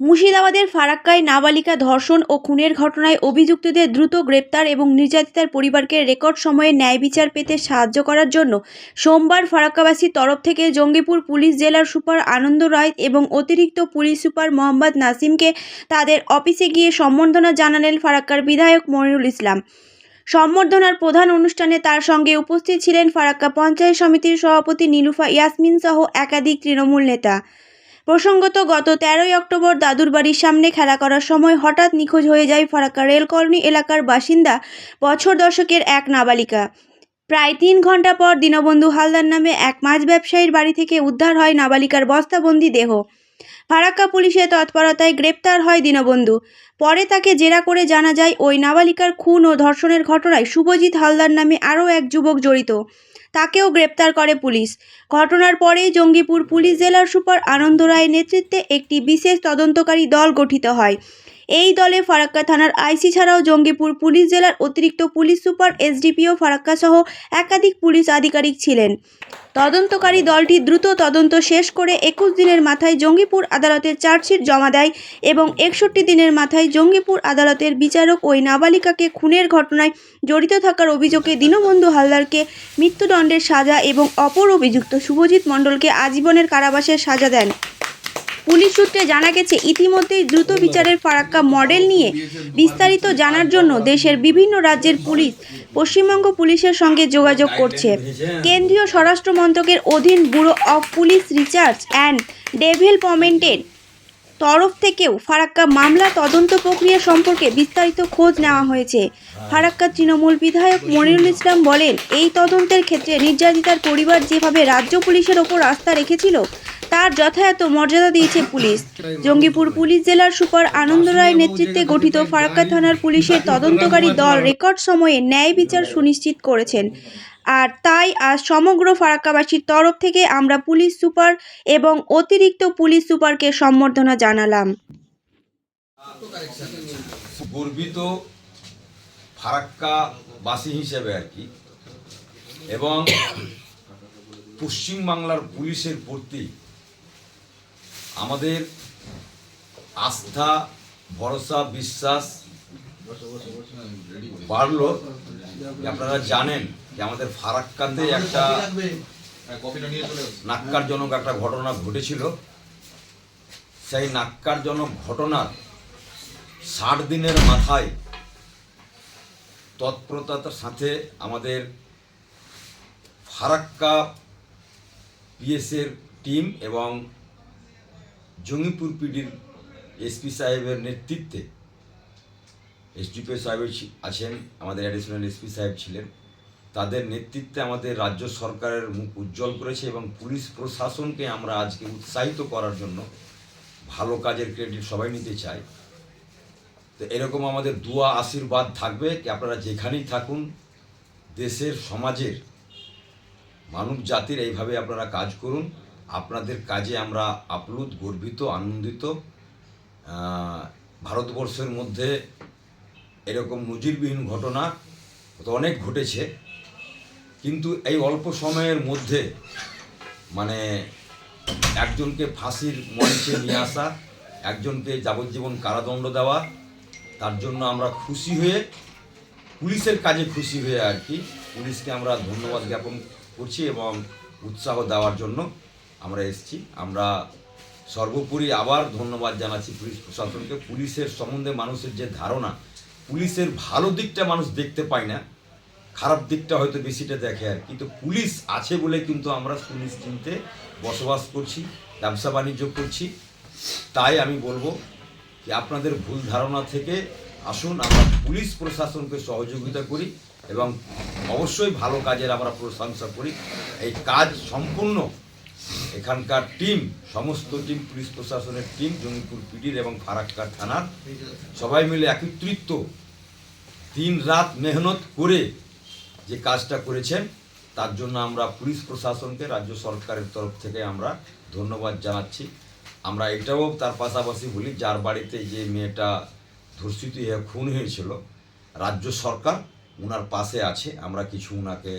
মুর্শিদাবাদের ফারাক্কায় নাবালিকা ধর্ষণ ও খুনের ঘটনায় অভিযুক্তদের দ্রুত গ্রেপ্তার এবং নির্যাতিতার পরিবারকে রেকর্ড সময়ে ন্যায় বিচার পেতে সাহায্য করার জন্য সোমবার ফারাক্কাবাসীর তরফ থেকে জঙ্গিপুর পুলিশ জেলার সুপার আনন্দ রায় এবং অতিরিক্ত পুলিশ সুপার মোহাম্মদ নাসিমকে তাদের অফিসে গিয়ে সম্বর্ধনা জানালেন ফারাক্কার বিধায়ক মনিরুল ইসলাম। সম্বর্ধনার প্রধান অনুষ্ঠানে তার সঙ্গে উপস্থিত ছিলেন ফারাক্কা পঞ্চায়েত সমিতির সভাপতি নীলুফা ইয়াসমিন সহ একাধিক তৃণমূল নেতা। প্রসঙ্গত, গত তেরোই অক্টোবর দাদুর বাড়ির সামনে খেলা করার সময় হঠাৎ নিখোঁজ হয়ে যায় ফরাক্কা রেল কলোনি এলাকার বাসিন্দা বছর দশকের এক নাবালিকা। প্রায় তিন ঘণ্টা পর দীনবন্ধু হালদার নামে এক মাছ ব্যবসায়ীর বাড়ি থেকে উদ্ধার হয় নাবালিকার বস্তাবন্দি দেহ। ফারাক্কা পুলিশের তৎপরতায় গ্রেপ্তার হয় দীনবন্ধু। পরে তাকে জেরা করে জানা যায়, ওই নাবালিকার খুন ও ধর্ষণের ঘটনায় শুভজিৎ হালদার নামে আরও এক যুবক জড়িত। তাকেও গ্রেপ্তার করে পুলিশ। ঘটনার পরেই জঙ্গিপুর পুলিশ জেলার সুপার আনন্দ রায়ের নেতৃত্বে একটি বিশেষ তদন্তকারী দল গঠিত হয়। এই দলে ফারাক্কা থানার আইসি ছাড়াও জঙ্গিপুর পুলিশ জেলার অতিরিক্ত পুলিশ সুপার, এসডিপিও, ফারাক্কা সহ একাধিক পুলিশ আধিকারিক ছিলেন। তদন্তকারী দলটি দ্রুত তদন্ত শেষ করে একুশ দিনের মাথায় জঙ্গিপুর আদালতের চার্জশিট জমা দেয় এবং একষট্টি দিনের মাথায় জঙ্গিপুর আদালতের বিচারক ওই নাবালিকাকে খুনের ঘটনায় জড়িত থাকার অভিযোগে দীনবন্ধু হালদারকে মৃত্যুদণ্ডের সাজা এবং অপর অভিযুক্ত শুভজিৎ মণ্ডলকে আজীবনের কারাবাসের সাজা দেন। পুলিশ সূত্রে জানা গেছে, ইতিমধ্যেই দ্রুত বিচারের ফারাক্কা মডেল নিয়ে বিস্তারিত জানার জন্য দেশের বিভিন্ন রাজ্যের পুলিশ পশ্চিমবঙ্গ পুলিশের সঙ্গে যোগাযোগ করছে। কেন্দ্রীয় স্বরাষ্ট্র মন্ত্রকের অধীন bureau of police research and ডেভেলপমেন্টের তরফ থেকেও ফারাক্কা মামলা তদন্ত প্রক্রিয়া সম্পর্কে বিস্তারিত খোঁজ নেওয়া হয়েছে। ফারাক্কা তৃণমূল বিধায়ক মনিরুল ইসলাম বলেন, এই তদন্তের ক্ষেত্রে নির্যাতিতার পরিবার যেভাবে রাজ্য পুলিশের ওপর আস্থা রেখেছিল তার যথাযথ মর্যাদা দিয়েছে পুলিশ। জঙ্গিপুর পুলিশ জেলার সুপার আনন্দ রায়ের নেতৃত্বে গঠিত ফারাক্কা থানার পুলিশের তদন্তকারী দল রেকর্ড সময়ে ন্যায় বিচার সুনিশ্চিত করেছেন। আর তাই আজ সমগ্র ফারাক্কাবাসীর তরফ থেকে আমরা পুলিশ সুপার এবং অতিরিক্ত পুলিশ সুপারকে সম্বর্ধনা জানালাম। গর্বিত ফারাক্কাবাসী হিসেবে আর কি এবং পশ্চিমবাংলার পুলিশের প্রতি আমাদের আস্থা ভরসা বিশ্বাস বাড়লো। আপনারা জানেন যে আমাদের ফারাক্কাতে একটা নাক্কারজনক একটা ঘটনা ঘটেছিল। সেই নাক্কারজনক ঘটনার ষাট দিনের মাথায় তৎপরতার সাথে আমাদের ফারাক্কা পিএসের টিম এবং জঙ্গিপুর পিডির এসপি সাহেবের নেতৃত্বে এসডিপিও সাহেব আছেন, আমাদের অ্যাডিশনাল এসপি সাহেব ছিলেন, তাদের নেতৃত্বে আমাদের রাজ্য সরকারের মুখ উজ্জ্বল করেছে এবং পুলিশ প্রশাসনকে আমরা আজকে উৎসাহিত করার জন্য ভালো কাজের ক্রেডিট সবাই নিতে চাই। তো এরকম আমাদের দুয়া আশীর্বাদ থাকবে কি আপনারা যেখানেই থাকুন, দেশের, সমাজের, মানব জাতির এইভাবে আপনারা কাজ করুন। আপনাদের কাজে আমরা আপ্লুত, গর্বিত, আনন্দিত। ভারতবর্ষের মধ্যে এরকম নজিরবিহীন ঘটনা তো অনেক ঘটেছে। কিন্তু এই অল্প সময়ের মধ্যে মানে একজনকে ফাঁসির মঞ্চে নিয়ে আসা, একজনকে যাবজ্জীবন কারাদণ্ড দেওয়া, তার জন্য আমরা খুশি হয়ে, পুলিশের কাজে খুশি হয়ে আর কি, পুলিশকে আমরা ধন্যবাদ জ্ঞাপন করছি এবং উৎসাহ দেওয়ার জন্য আমরা এসেছি। আমরা সর্বোপরি আবার ধন্যবাদ জানাচ্ছি পুলিশ প্রশাসনকে। পুলিশের সম্বন্ধে মানুষের যে ধারণা, পুলিশের ভালো দিকটা মানুষ দেখতে পায় না, খারাপ দিকটা হয়তো বেশিটা দেখে আর কিন্তু পুলিশ আছে বলে কিন্তু আমরা সুনিশ্চিন্তে বসবাস করছি, ব্যবসা বাণিজ্য করছি। তাই আমি বলব যে আপনাদের ভুল ধারণা থেকে আসুন, আমরা পুলিশ প্রশাসনকে সহযোগিতা করি এবং অবশ্যই ভালো কাজের আমরা প্রশংসা করি। এই কাজ সম্পূর্ণ এখানকার টিম, সমস্ত টিম, পুলিশ প্রশাসনের টিম, জঙ্গিপুর পিডির এবং ফারাক্কা থানার সবাই মিলে একত্রিত দিন রাত মেহনত করে যে কাজটা করেছেন, তার জন্য আমরা পুলিশ প্রশাসনকে, রাজ্য সরকারের তরফ থেকে আমরা ধন্যবাদ জানাচ্ছি। আমরা এটাও তার পাশাপাশি বলি, যার বাড়িতে যে মেয়েটা ধর্ষিত হয়ে খুন হয়েছিল, রাজ্য সরকার ওনার পাশে আছে, আমরা কিছু ওনাকে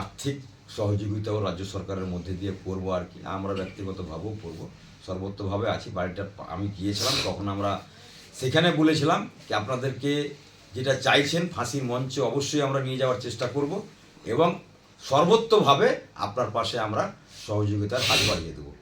আর্থিক সহযোগিতাও রাজ্য সরকারের মধ্যে দিয়ে করব আর কি। আমরা ব্যক্তিগতভাবেও করব। সর্বত্রভাবে আছি। বাড়িটা আমি গিয়েছিলাম, তখন আমরা সেখানে বলেছিলাম যে আপনাদেরকে যেটা চাইছেন ফাঁসির মঞ্চে অবশ্যই আমরা নিয়ে যাওয়ার চেষ্টা করব এবং সর্বত্রভাবে আপনার পাশে আমরা সহযোগিতার হাত বাড়িয়ে দেবো।